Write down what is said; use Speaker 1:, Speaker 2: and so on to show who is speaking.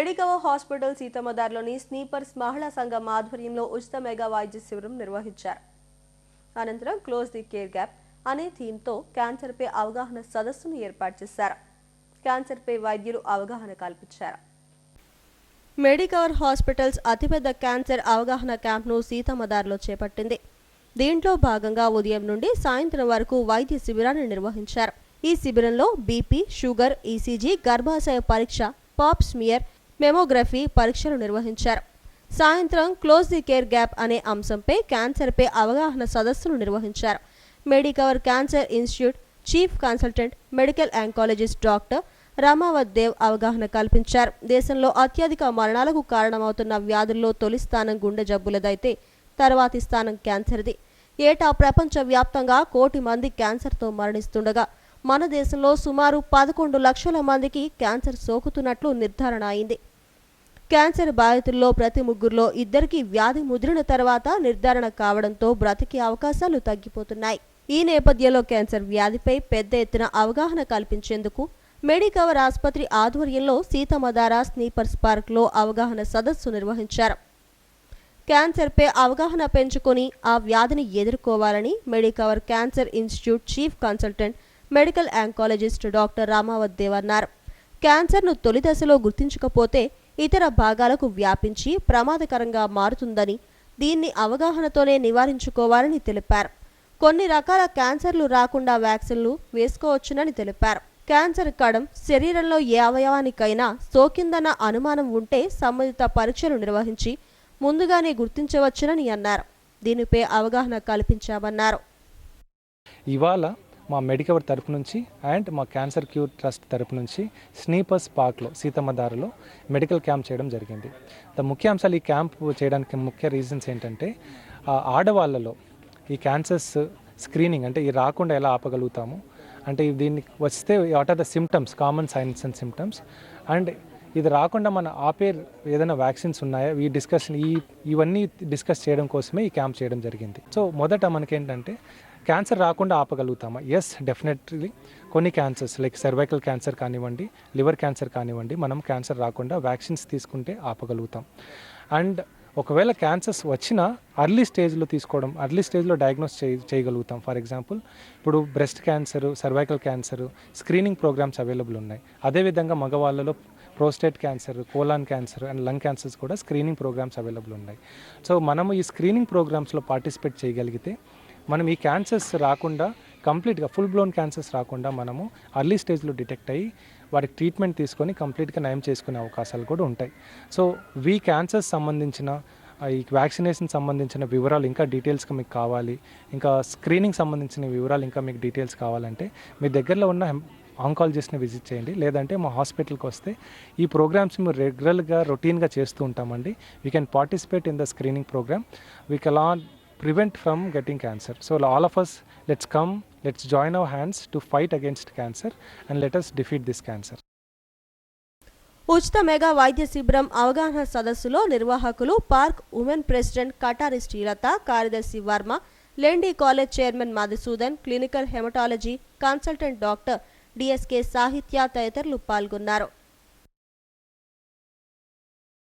Speaker 1: Medicover hospital సీతమ్మదార్లోని స్నీపర్స్ మహిళా సంఘం ఆధ్వర్యంలో ఉచిత మెగా వైద్య శిబిరం నిర్వహించారు. అనంతరం క్లోజ్ ది కేర్ గ్యాప్ అనే థీమ్తో క్యాన్సర్పై అవగాహన సదస్సును ఏర్పాటు చేశారు. క్యాన్సర్పై వైద్యులు అవగాహన కల్పించారు. మెడికవర్ హాస్పిటల్స్ అతిపెద్ద క్యాన్సర్ అవగాహన క్యాంప్ను సీతమ్మదార్లో చేపట్టింది. దీంట్లో భాగంగా ఉదయం నుండి సాయంత్రం వరకు వైద్య శిబిరాన్ని నిర్వహించారు. ఈ శిబిరంలో బీపీ షుగర్ ఈసీజీ గర్భాశయ పరీక్ష పాప్ స్మియర్ మెమోగ్రఫీ పరీక్షలు నిర్వహించారు. సాయంత్రం క్లోజ్ ది కేర్ గ్యాప్ అనే అంశంపై క్యాన్సర్పై అవగాహన సదస్సును నిర్వహించారు. Medicover cancer institute chief consultant medical oncologist doctor Ramavath Dev అవగాహన కల్పించారు. దేశంలో అత్యధిక మరణాలకు కారణమవుతున్న వ్యాధుల్లో తొలి స్థానం గుండె జబ్బులదైతే తర్వాతి స్థానం క్యాన్సర్ది. ఏటా ప్రపంచవ్యాప్తంగా కోటి మంది క్యాన్సర్తో మరణిస్తుండగా మన దేశంలో సుమారు పదకొండు లక్షల మందికి క్యాన్సర్ సోకుతున్నట్లు నిర్ధారణ అయింది. క్యాన్సర్ బాధితుల్లో ప్రతి ముగ్గురులో ఇద్దరికి వ్యాధి ముదిరిన తర్వాత నిర్ధారణ కావడంతో బ్రతికే అవకాశాలు తగ్గిపోతున్నాయి. ఈ నేపథ్యంలో క్యాన్సర్ వ్యాధిపై పెద్ద ఎత్తున అవగాహన కల్పించేందుకు మెడికవర్ ఆసుపత్రి ఆధ్వర్యంలో సీతమదార స్నీపర్స్ పార్క్లో అవగాహన సదస్సు నిర్వహించారు. క్యాన్సర్పై అవగాహన పెంచుకొని ఆ వ్యాధిని ఎదుర్కోవాలని Medicover cancer institute chief consultant medical oncologist doctor Ramavath Dev అన్నారు. క్యాన్సర్ను తొలి దశలో గుర్తించకపోతే ఇతర భాగాలకు వ్యాపించి ప్రమాదకరంగా మారుతుందని దీన్ని అవగాహనతోనే నివారించుకోవాలని తెలిపారు. కొన్ని రకాల క్యాన్సర్లు రాకుండా వ్యాక్సిన్లు వేసుకోవచ్చునని తెలిపారు. క్యాన్సర్ కడం శరీరంలో ఏ అవయవానికైనా సోకిందన్న అనుమానం ఉంటే సంబంధిత పరీక్షలు నిర్వహించి ముందుగానే గుర్తించవచ్చునని అన్నారు. దీనిపై అవగాహన కల్పించామన్నారు.
Speaker 2: ఇవాళ మా మెడికవర్ తరపు నుంచి అండ్ మా క్యాన్సర్ క్యూర్ ట్రస్ట్ తరపు నుంచి స్నీపర్స్ పార్క్లో సీతమ్మదారులో మెడికల్ క్యాంప్ చేయడం జరిగింది. ద ముఖ్య అంశాలు ఈ క్యాంప్ చేయడానికి ముఖ్య రీజన్స్ ఏంటంటే ఆడవాళ్ళలో ఈ క్యాన్సర్స్ స్క్రీనింగ్ అంటే ఈ రాకుండా ఎలా ఆపగలుగుతాము? అంటే దీనికి వస్తే what are the symptoms common signs and symptoms and ఇది రాకుండా మన ఆపే ఏదైనా వ్యాక్సిన్స్ ఉన్నాయా? ఈ డిస్కషన్ ఈ ఇవన్నీ డిస్కస్ చేయడం కోసమే ఈ క్యాంప్ చేయడం జరిగింది. సో మొదట మనకేంటంటే క్యాన్సర్ రాకుండా ఆపగలుగుతామా? ఎస్ డెఫినెట్లీ కొన్ని క్యాన్సర్స్ లైక్ సర్వైకల్ క్యాన్సర్ కానివ్వండి లివర్ క్యాన్సర్ కానివ్వండి మనం క్యాన్సర్ రాకుండా వ్యాక్సిన్స్ తీసుకుంటే ఆపగలుగుతాం. అండ్ ఒకవేళ క్యాన్సర్స్ వచ్చినా అర్లీ స్టేజ్లో తీసుకోవడం అర్లీ స్టేజ్లో డయాగ్నోస్ చేయ చేయగలుగుతాం. ఫర్ ఎగ్జాంపుల్ ఇప్పుడు breast cancer cervical cancer screening programs available ఉన్నాయి. అదేవిధంగా మగవాళ్ళలో prostate cancer colon cancer and lung cancers కూడా స్క్రీనింగ్ ప్రోగ్రామ్స్ అవైలబుల్ ఉన్నాయి. సో మనము ఈ స్క్రీనింగ్ ప్రోగ్రామ్స్లో పార్టిసిపేట్ చేయగలిగితే మనం ఈ క్యాన్సర్స్ రాకుండా కంప్లీట్గా ఫుల్ బ్లోన్ క్యాన్సర్స్ రాకుండా మనము అర్లీ స్టేజ్లో డిటెక్ట్ అయ్యి వాటికి ట్రీట్మెంట్ తీసుకొని కంప్లీట్గా నయం చేసుకునే అవకాశాలు కూడా ఉంటాయి. సో వీ క్యాన్సర్స్ సంబంధించిన ఈ వ్యాక్సినేషన్ సంబంధించిన వివరాలు ఇంకా డీటెయిల్స్గా మీకు కావాలి. ఇంకా స్క్రీనింగ్ సంబంధించిన వివరాలు ఇంకా మీకు డీటెయిల్స్ కావాలంటే మీ దగ్గరలో ఉన్న ఆంకాలజిస్ట్ని విజిట్ చేయండి. లేదంటే మా హాస్పిటల్కి వస్తే ఈ ప్రోగ్రామ్స్ మేము రెగ్యులర్గా రొటీన్గా చేస్తూ ఉంటామండి. We can participate in the screening program we can prevent from getting cancer so all of us let's come let's join our hands to fight against cancer and let us defeat this cancer
Speaker 1: ఉచిత mega వైద్య శిబిరం అవగాహన సదస్సులో నిర్వాహకులు park women president Katari Srilatha కార్యదర్శి Varma Lendi college chairman Madhusudan clinical haematology consultant doctor DSK Sahitya తదితరులు పాల్గొన్నారు.